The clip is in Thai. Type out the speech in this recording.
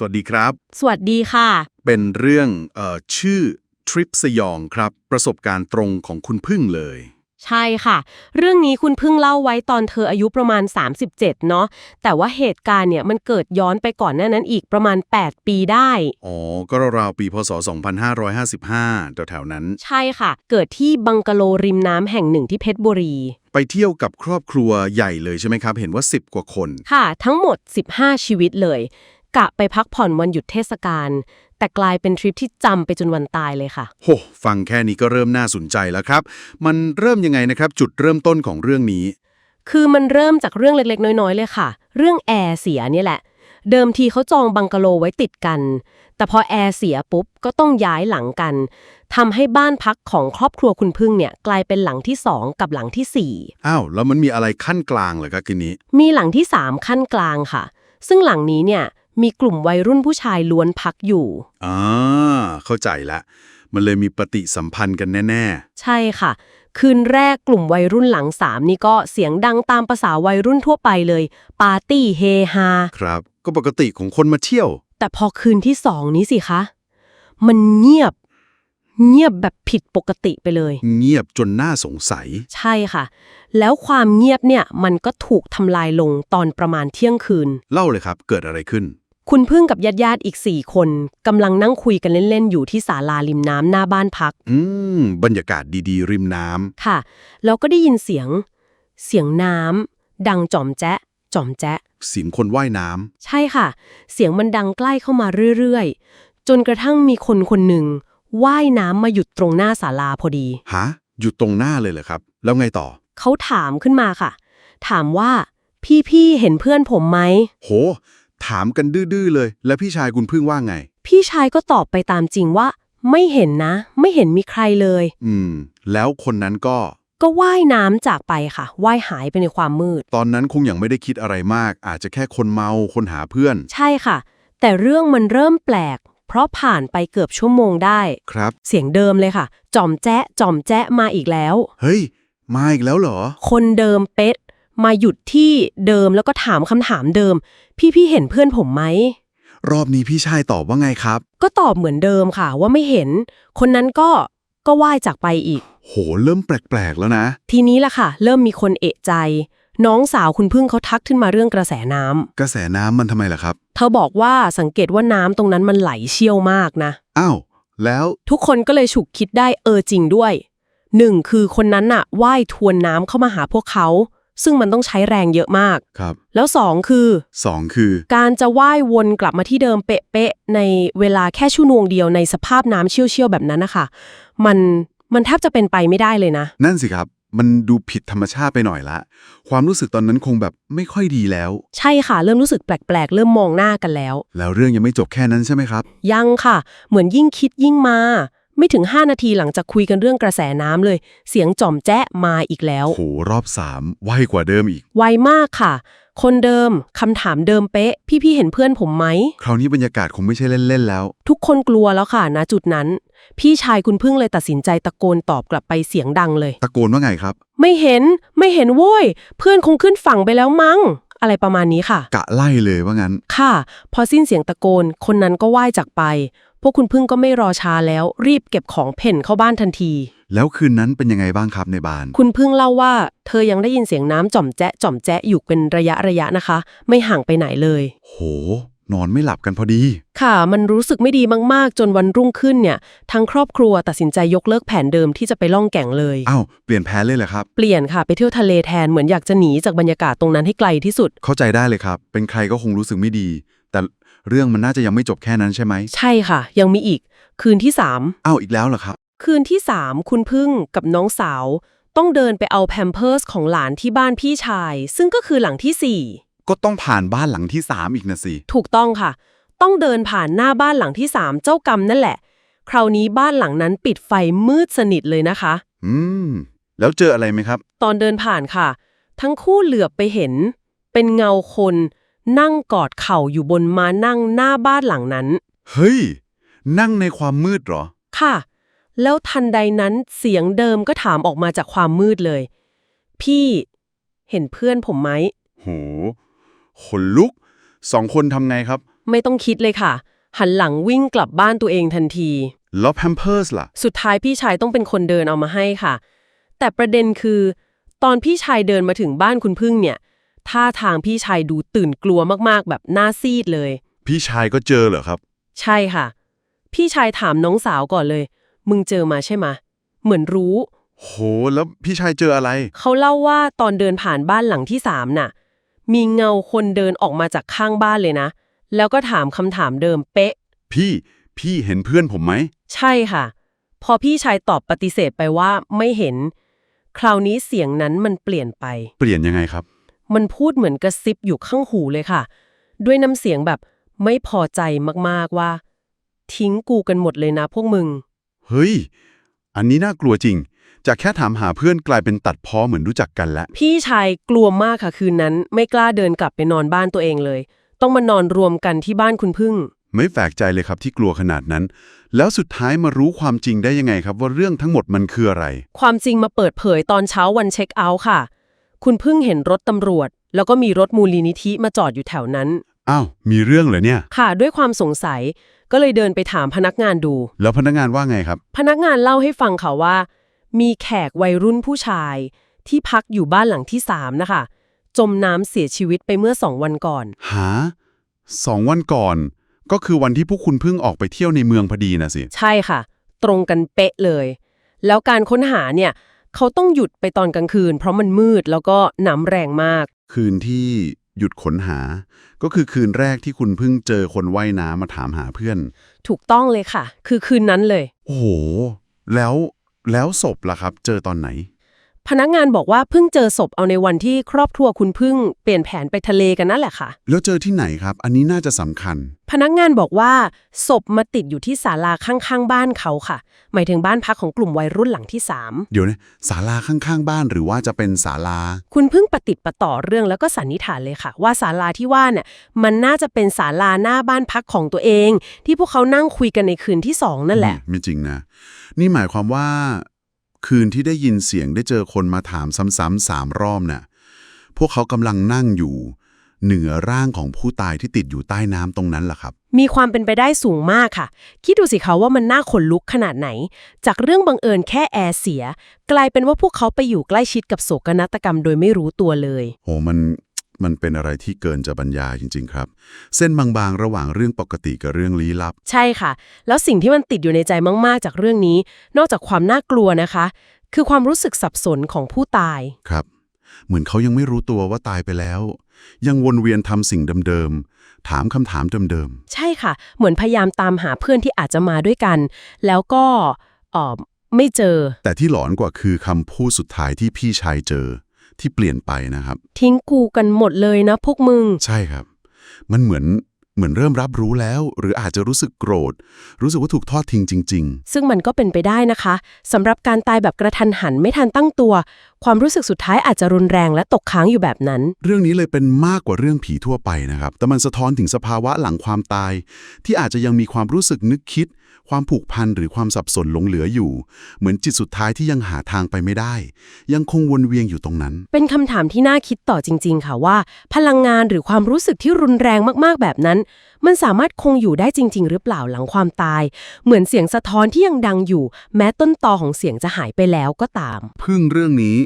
สวัสดีครับ สวัสดีค่ะ เป็นเรื่องเอ่อชื่อทริปสยองครับ ประสบการณ์ตรงของคุณพึ่งเลย ใช่ค่ะ เรื่องนี้คุณเพิ่งเล่าไว้ตอนเธออายุประมาณ 37 เนาะแต่ว่าเหตุการณ์เนี่ยมันเกิดย้อนไปก่อนหน้านั้นอีกประมาณ 8 ปีได้ อ๋อ ก็ราวๆปีพศ 2555 แถวๆนั้น ใช่ค่ะ เกิดที่บังกะโลริมน้ำแห่งหนึ่งที่เพชรบุรี ไปเที่ยวกับครอบครัวใหญ่เลยใช่ไหมครับ เห็นว่า 10 กว่าคน ค่ะ ทั้งหมด 15 ชีวิตเลย กะไปพักผ่อนวันหยุดเทศกาล แต่กลายเป็นทริปที่จำไปจนวันตายเลยค่ะ โห ฟังแค่นี้ก็เริ่มน่าสนใจแล้วครับ มันเริ่มยังไงนะครับ จุดเริ่มต้นของเรื่องนี้ คือมันเริ่มจากเรื่องเล็กๆ น้อยๆ เลยค่ะ เรื่องแอร์เสียเนี่ยแหละ เดิมทีเขาจองบังกะโลไว้ติดกัน แต่พอแอร์เสียปุ๊บก็ต้องย้ายหลังกันทำให้บ้านพักของครอบครัวคุณพึ่งเนี่ยกลายเป็นหลังที่สองกับหลังที่สี่อ้าวแล้วมันมีอะไรขั้นกลางเหรอครับทีนี้ มีหลังที่สามขั้นกลางค่ะ ซึ่งหลังนี้เนี่ย มีกลุ่มวัยรุ่นผู้ชายล้วนพักอยู่อ่าเข้าใจละมันเลยมีปฏิสัมพันธ์กันแน่ใช่ค่ะ คืนแรกกลุ่มวัยรุ่นหลังสามนี่ก็เสียงดังตามภาษาวัยรุ่นทั่วไปเลย ปาร์ตี้เฮฮาๆครับ ก็ปกติของคนมาเที่ยว แต่พอคืนที่สองนี้สิคะ มันเงียบ เงียบแบบผิดปกติไปเลย เงียบจนน่าสงสัย ใช่ค่ะ แล้วความเงียบเนี่ยมันก็ถูกทำลายลงตอนประมาณเที่ยงคืน เล่าเลยครับ เกิดอะไรขึ้น คุณพึ่งกับญาติญาติๆอีกสี่คนกำลังนั่งคุยกันเล่น ๆ อยู่ที่ศาลาริมน้ำหน้าบ้านพัก อืม บรรยากาศดีๆ ริมน้ำค่ะแล้วก็ได้ยินเสียง เสียงน้ำดังจ่อมแจ๊ะจ่อมแจ๊ะเสียงคนว่ายน้ใช่ค่ะ เสียงมันดังใกล้เข้ามาเรื่อย ๆ จนกระทั่งมีคนคนหนึ่งว่ายน้ำมาหยุดตรงหน้าศาลาพอดีำฮะอยู่ตรงหน้าเลยเหรอครับ แล้วไงต่อ เขาถามขึ้นมาค่ะ ถามว่าพี่ ๆ เห็นเพื่อนผมไหม โห ถามกันดื้อๆเลย แล้วพี่ชายคุณพึ่งว่าไง พี่ชายก็ตอบไปตามจริงว่า ไม่เห็นนะ ไม่เห็นมีใครเลย อืม แล้วคนนั้นก็ ก็ว่ายน้ำจากไปค่ะว่ายหายไปในความมืด ตอนนั้นคงยังไม่ได้คิดอะไรมาก อาจจะแค่คนเมาคนหาเพื่อน ใช่ค่ะ แต่เรื่องมันเริ่มแปลก เพราะผ่านไปเกือบชั่วโมงได้ ครับ เสียงเดิมเลยค่ะ จอมแจ๊ะจอมแจ๊ะมาอีกแล้ว เฮ้ย มาอีกแล้วเหรอ คนเดิมเป๊ะ มาหยุดที่เดิมแล้วก็ถามคำถามเดิม พี่ๆเห็นเพื่อนผมไหม รอบนี้พี่ชายตอบว่าไงครับ ก็ตอบเหมือนเดิมค่ะ ว่าไม่เห็น คนนั้นก็ก็ว่ายจากไปอีก โห เริ่มแปลกๆแล้วนะ ทีนี้ล่ะค่ะ เริ่มมีคนเอะใจ น้องสาวคุณพึ่งเขาทักขึ้นมาเรื่องกระแสน้ำกระแสน้ำมันทำไมล่ะครับ เธอบอกว่าสังเกตว่าน้ำตรงนั้นมันไหลเชี่ยวมากนะ อ้าว แล้ว ทุกคนก็เลยฉุกคิดได้เออจริงด้วยหนึ่งคือคนนั้นน่ะว่ายทวนน้ำเข้ามาหาพวกเขา ซึ่งมันต้องใช้แรงเยอะมาก ครับ แล้วสองคือสองคือ การจะว่ายวนกลับมาที่เดิมเป๊ะๆในเวลาแค่ชั่วโมงเดียวในสภาพน้ำเชี่ยวๆแบบนั้นนะคะ มันมันแทบจะเป็นไปไม่ได้เลยนะ นั่นสิครับ มันดูผิดธรรมชาติไปหน่อยละ ความรู้สึกตอนนั้นคงแบบไม่ค่อยดีแล้ว ใช่ค่ะ เริ่มรู้สึกแปลกๆ เริ่มมองหน้ากันแล้ว แล้วเรื่องยังไม่จบแค่นั้นใช่ไหมครับ ยังค่ะ เหมือนยิ่งคิดยิ่งมา ไม่ถึง 5 นาทีหลังจากคุยกันเรื่องกระแสน้ำเลย เสียงจ่อมแจ๊ะมาอีกแล้ว โหรอบสามไวกว่าเดิมอีก ไวมากค่ะ คนเดิมคำถามเดิมเป๊ะ พี่ๆเห็นเพื่อนผมไหม คราวนี้บรรยากาศคงไม่ใช่เล่น ๆ แล้ว ทุกคนกลัวแล้วค่ะณจุดนั้น พี่ชายคุณพึ่งเลยตัดสินใจตะโกนตอบกลับไปเสียงดังเลย ตะโกนว่าไงครับ ไม่เห็นไม่เห็นโว้ย เพื่อนคงขึ้นฝั่งไปแล้วมั้ง อะไรประมาณนี้ค่ะ กะไล่เลยว่างั้น ค่ะ พอสิ้นเสียงตะโกน คนนั้นก็ว่ายจากไป พวกคุณพึ่งก็ไม่รอช้าแล้ว รีบเก็บของเพ่นเข้าบ้านทันที แล้วคืนนั้นเป็นยังไงบ้างครับในบ้าน คุณพึ่งเล่าว่า เธอยังได้ยินเสียงน้ำจ่อมแจ๊ะจ่อมแจ๊ะอยู่เป็นระยะระยะนะคะ ไม่ห่างไปไหนเลย โห นอนไม่หลับกันพอดี ค่ะ มันรู้สึกไม่ดีมากๆ จนวันรุ่งขึ้นเนี่ยทั้งครอบครัวตัดสินใจยกเลิกแผนเดิมที่จะไปล่องแก่งเลย อ้าว เปลี่ยนแผนเลยเหรอครับ เปลี่ยนค่ะไปเที่ยวทะเลแทนเหมือนอยากจะหนีจากบรรยากาศตรงนั้นให้ไกลที่สุด เข้าใจได้เลยครับ เป็นใครก็คงรู้สึกไม่ดี แต่ เรื่องมันน่าจะยังไม่จบแค่นั้นใช่ไหมใช่ค่ะ ยังมีอีก คืนที่สามอ้าวอีกแล้วเหรอครับ คืนที่สามคุณพึ่งกับน้องสาว ต้องเดินไปเอาแพมเพิร์สของหลานที่บ้านพี่ชาย ซึ่งก็คือหลังที่สี่ก็ต้องผ่านบ้านหลังที่สามอีกนะสิถูกต้องค่ะ ต้องเดินผ่านหน้าบ้านหลังที่สามเจ้ากรรมนั่นแหละ คราวนี้บ้านหลังนั้นปิดไฟมืดสนิทเลยนะคะ อืม แล้วเจออะไรไหมครับ ตอนเดินผ่านค่ะ ทั้งคู่เหลือบไปเห็น เป็นเงาคน นั่งกอดเข่าอยู่บนม้านั่งหน้าบ้านหลังนั้น เฮ้ย นั่งในความมืดเหรอ ค่ะ แล้วทันใดนั้นเสียงเดิมก็ถามออกมาจากความมืดเลย พี่ เห็นเพื่อนผมไหมโหขนลุก สองคนทำไงครับ ไม่ต้องคิดเลยค่ะ หันหลังวิ่งกลับบ้านตัวเองทันที แล้วแพมเพิร์สล่ะ สุดท้ายพี่ชายต้องเป็นคนเดินเอามาให้ค่ะ แต่ประเด็นคือ ตอนพี่ชายเดินมาถึงบ้านคุณพึ่งเนี่ย ท่าทางพี่ชายดูตื่นกลัวมากๆ แบบหน้าซีดเลย พี่ชายก็เจอเหรอครับ ใช่ค่ะ พี่ชายถามน้องสาวก่อนเลย มึงเจอมาใช่ไหมะเหมือนรู้ โห แล้วพี่ชายเจออะไร เขาเล่าว่าตอนเดินผ่านบ้านหลังที่สามน่ะ มีเงาคนเดินออกมาจากข้างบ้านเลยนะ แล้วก็ถามคำถามเดิมเป๊ะ พี่พี่เห็นเพื่อนผมไหม ใช่ค่ะ พอพี่ชายตอบปฏิเสธไปว่าไม่เห็น คราวนี้เสียงนั้นมันเปลี่ยนไป เปลี่ยนยังไงครับ มันพูดเหมือนกระซิบอยู่ข้างหูเลยค่ะ ด้วยน้ำเสียงแบบไม่พอใจมากๆว่า ทิ้งกูกันหมดเลยนะพวกมึง เฮ้ย อันนี้น่ากลัวจริง จากแค่ถามหาเพื่อนกลายเป็นตัดพ้อเหมือนรู้จักกันแล้ว พี่ชายกลัวมากค่ะคืนนั้น ไม่กล้าเดินกลับไปนอนบ้านตัวเองเลย ต้องมานอนรวมกันที่บ้านคุณพึ่ง ไม่แปลกใจเลยครับที่กลัวขนาดนั้น แล้วสุดท้ายมารู้ความจริงได้ยังไงครับ ว่าเรื่องทั้งหมดมันคืออะไร ความจริงมาเปิดเผยตอนเช้าวันเช็คเอาท์ค่ะ คุณพึ่งเห็นรถตำรวจ แล้วก็มีรถมูลนิธิมาจอดอยู่แถวนั้น อ้าว มีเรื่องเหรอเนี่ย ค่ะ ด้วยความสงสัยก็เลยเดินไปถามพนักงานดู แล้วพนักงานว่าไงครับ พนักงานเล่าให้ฟังค่ะว่า มีแขกวัยรุ่นผู้ชาย ที่พักอยู่บ้านหลังที่สามนะคะ จมน้ำเสียชีวิตไปเมื่อสองวันก่อน หาสองวันก่อน ก็คือวันที่พวกคุณเพิ่งออกไปเที่ยวในเมืองพอดีนะสิ ใช่ค่ะ ตรงกันเป๊ะเลย แล้วการค้นหาเนี่ย เขาต้องหยุดไปตอนกลางคืน เพราะมันมืดแล้วก็น้ำแรงมาก คืนที่หยุดค้นหา ก็คือคืนแรกที่คุณเพิ่งเจอคนว่ายน้ำมาถามหาเพื่อน ถูกต้องเลยค่ะ คือคืนนั้นเลย โอ้โห แล้วแล้วศพล่ะครับ เจอตอนไหน พนักงานบอกว่าเพิ่งเจอศพเอาในวันที่ครอบครัวคุณพึ่งเปลี่ยนแผนไปทะเลกันนั่นแหละค่ะ แล้วเจอที่ไหนครับ อันนี้น่าจะสำคัญ พนักงานบอกว่าศพมาติดอยู่ที่ศาลาข้างๆ บ้านเขาค่ะ หมายถึงบ้านพักของกลุ่มวัยรุ่นหลังที่สามเดี๋ยวนะศาลาข้างๆ บ้านหรือว่าจะเป็นศาลา คุณเพิ่งปฏิดประต่อเรื่องแล้วก็สันนิษฐานเลยค่ะ ว่าศาลาที่ว่าเนี่ยมันน่าจะเป็นศาลาหน้าบ้านพักของตัวเอง ที่พวกเขานั่งคุยกันในคืนที่สองนั่นแหละ อืมไม่จริงนะ นี่หมายความว่า คืนที่ได้ยินเสียงได้เจอคนมาถามซ้ำๆสามรอบน่ะพวกเขากำลังนั่งอยู่ เหนือร่างของผู้ตายที่ติดอยู่ใต้น้ำตรงนั้นล่ะครับ มีความเป็นไปได้สูงมากค่ะ คิดดูสิคะว่ามันน่าขนลุกขนาดไหน จากเรื่องบังเอิญแค่แอร์เสีย กลายเป็นว่าพวกเขาไปอยู่ใกล้ชิดกับโศกนาฏกรรมโดยไม่รู้ตัวเลย โหมัน มันเป็นอะไรที่เกินจะบรรยายจริง ๆ ครับ เส้นบางๆ ระหว่างเรื่องปกติกับเรื่องลี้ลับ ใช่ค่ะ แล้วสิ่งที่มันติดอยู่ในใจมาก ๆ จากเรื่องนี้ นอกจากความน่ากลัวนะคะ คือความรู้สึกสับสนของผู้ตาย ครับ เหมือนเขายังไม่รู้ตัวว่าตายไปแล้ว ยังวนเวียนทำสิ่งเดิมๆ ถามคำถามเดิมใช่ค่ะ เหมือนพยายามตามหาเพื่อนที่อาจจะมาด้วยกัน แล้วก็เอ่อไม่เจอ ๆ แต่ที่หลอนกว่าคือคำพูดสุดท้ายที่พี่ชายเจอ ที่เปลี่ยนไปนะครับ ทิ้งกูกันหมดเลยนะพวกมึง ใช่ครับ มันเหมือน เหมือนเริ่มรับรู้แล้ว หรืออาจจะรู้สึกโกรธ รู้สึกว่าถูกทอดทิ้งจริง ซึ่งมันก็เป็นไปได้นะคะสำหรับการตายแบบกระทันหันไม่ทันตั้งตัว ความรู้สึกสุดท้ายอาจจะรุนแรงและตกค้างอยู่แบบนั้น ๆ เรื่องนี้เลยเป็นมากกว่าเรื่องผีทั่วไปนะครับ แต่มันสะท้อนถึงสภาวะหลังความตาย ที่อาจจะยังมีความรู้สึกนึกคิด ความผูกพันหรือความสับสนหลงเหลืออยู่ เหมือนจิตสุดท้ายที่ยังหาทางไปไม่ได้ ยังคงวนเวียนอยู่ตรงนั้น เป็นคำถามที่น่าคิดต่อจริง ๆ ค่ะว่า พลังงานหรือความรู้สึกที่รุนแรงมากๆแบบนั้นมันสามารถคงอยู่ได้จริง ๆ หรือเปล่าหลังความตาย เหมือนเสียงสะท้อนที่ยังดังอยู่ แม้ต้นตอของเสียงจะหายไปแล้วก็ตาม พึ่งเรื่องนี้